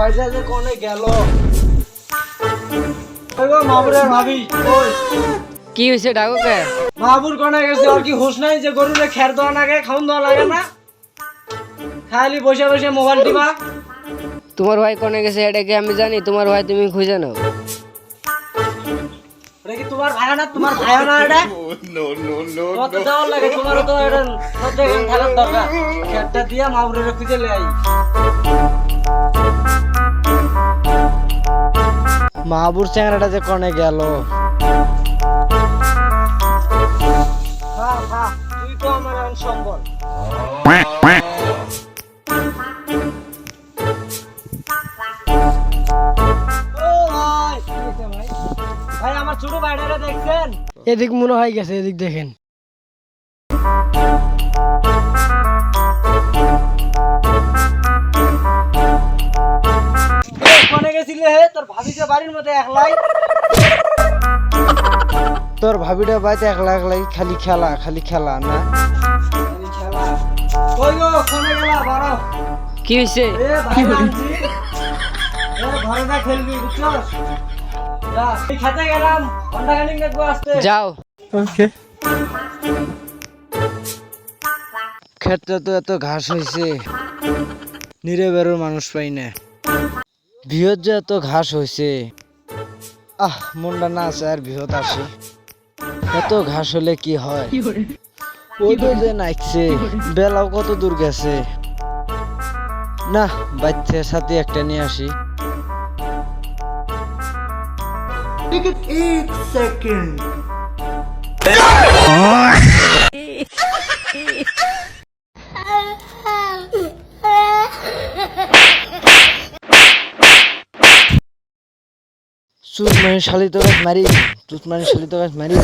ভাইটা যে কোনে গেল? ভাবি কি হয়েছে ডাকুকে? মাহবুর কোনে গেছে? আর কি হুঁশ নাই যে গরুরে খের দেওয়া লাগে খাউন দেওয়া লাগে না? খালি বসে বসে মোবাইল টিপা। তোমার ভাই কোনে গেছে? এটা কি আমি জানি? তোমার ভাই তুমি খুঁজে নাও। কি তোমার ভাই না? তোমার ভাই না এটা? তোমার তো দেওয়ার লাগে তোমারও তো এটা সব থাকার দরকার। খেরটা দিয়া মাহবুরের খুঁজে লে আই। মাহবুর চ্যাংরাটা যে কনে গেল? তুই তো আমার সম্বল এদিক মনে হয় গেছে এদিক দেখেন। হে তোর ভাবিকে বাড়ির মধ্যে একলাই। তোর ভাবিটা বাড়িতে একলা একলাই খালি খেলা খালি খেলা না? কই গো কোনে গেলা? বাড়ো কি হয়েছে এ ভাই আনছি। এ খেলবি বুঝছস? যা এই খেতে গেলাম। ঘণ্টা খানিক দেখব আসতে। যাও। ক্ষেত্রে তো এত ঘাস হয়েছে নিরে বেরোর মানুষ পাই না। বৃহৎ যে এত ঘাস হয়েছে আহ মনটা না আছে আর বৃহৎ আসে এত ঘাস হলে কি হয় ওই তো যে নাচছে বেলাও কত দূর গেছে না বাচ্চার সাথে একটা নিয়ে আসি চুত মানে শালিত গাছ মারি চুত মানে শালিত গাছ মারি।